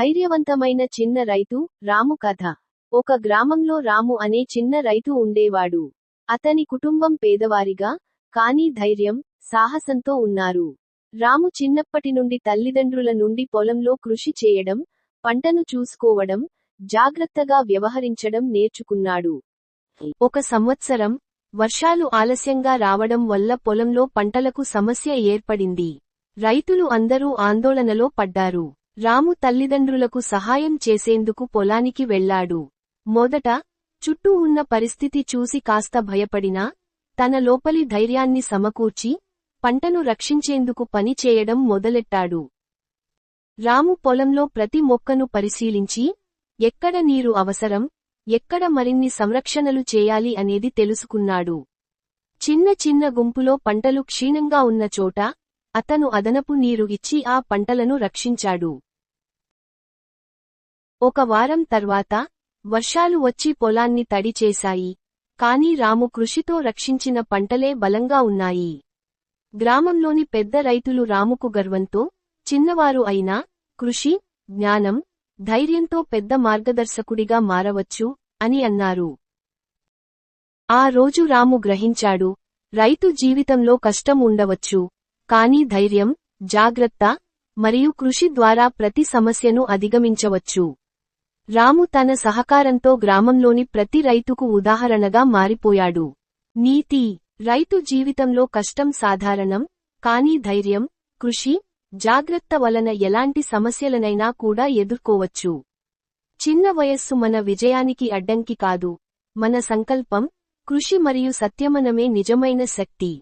ధైర్యవంతమైన చిన్న రైతు రాము కథ. ఒక గ్రామంలో రాము అనే చిన్న రైతు ఉండేవాడు. అతని కుటుంబం పేదవారిగా కానీ ధైర్యం సాహసంతో ఉన్నారు. రాము చిన్నప్పటి నుండి తల్లిదండ్రుల నుండి పొలంలో కృషి చేయడం పంటను చూసుకోవడం జాగ్రత్తగా వ్యవహరించడం నేర్చుకున్నాడు. ఒక సంవత్సరం వర్షాలు ఆలస్యంగా రావడం వల్ల పొలంలో పంటలకు సమస్య ఏర్పడింది. రైతులు అందరూ ఆందోళనలో పడ్డారు. రాము తల్లిదండ్రులకు సహాయం చేసేందుకు పొలానికి వెళ్ళాడు మొదట చుట్టూ ఉన్న పరిస్థితి చూసి కాస్త భయపడినా తన లోపలి ధైర్యాన్ని సమకూర్చి పంటను రక్షించేందుకు పని చేయడం మొదలెట్టాడు. రాము పొలంలో ప్రతి మొక్కను పరిశీలించి ఎక్కడ నీరు అవసరం ఎక్కడ మరిన్ని సంరక్షణలు చేయాలి అనేది తెలుసుకున్నాడు. చిన్న చిన్న గుంపులో పంటలు క్షీణంగా ఉన్న చోట అతను అదనపు నీరు ఇచ్చి ఆ పంటలను రక్షించాడు. ఒక వారం తర్వాత వర్షాలు వచ్చి పొలాన్ని తడి చేశాయి. కాని రాము కృషితో రక్షించిన పంటలే బలంగా ఉన్నాయి. గ్రామంలోని పెద్ద రైతులు రాముకు గర్వంతో చిన్నవారు అయినా కృషి జ్ఞానం ధైర్యంతో పెద్ద మార్గదర్శకుడిగా మారవచ్చు అని అన్నారు. ఆ రోజు రాము గ్రహించాడు రైతు జీవితంలో కష్టం ఉండవచ్చు కాని ధైర్యం జాగ్రత్త మరియు కృషి ద్వారా ప్రతి సమస్యను అధిగమించవచ్చు. రాము తన సహకారంతో గ్రామంలోని ప్రతి రైతుకు ఉదాహరణగా మారిపోయాడు. నీతి రైతు జీవితంలో కష్టం సాధారణం కానీ ధైర్యం కృషి జాగ్రత్త వలన ఎలాంటి సమస్యలనైనా కూడా ఎదుర్కోవచ్చు. చిన్న వయస్సు మన విజయానికి అడ్డంకి కాదు. మన సంకల్పం కృషి మరియు సత్యమనమే నిజమైన శక్తి.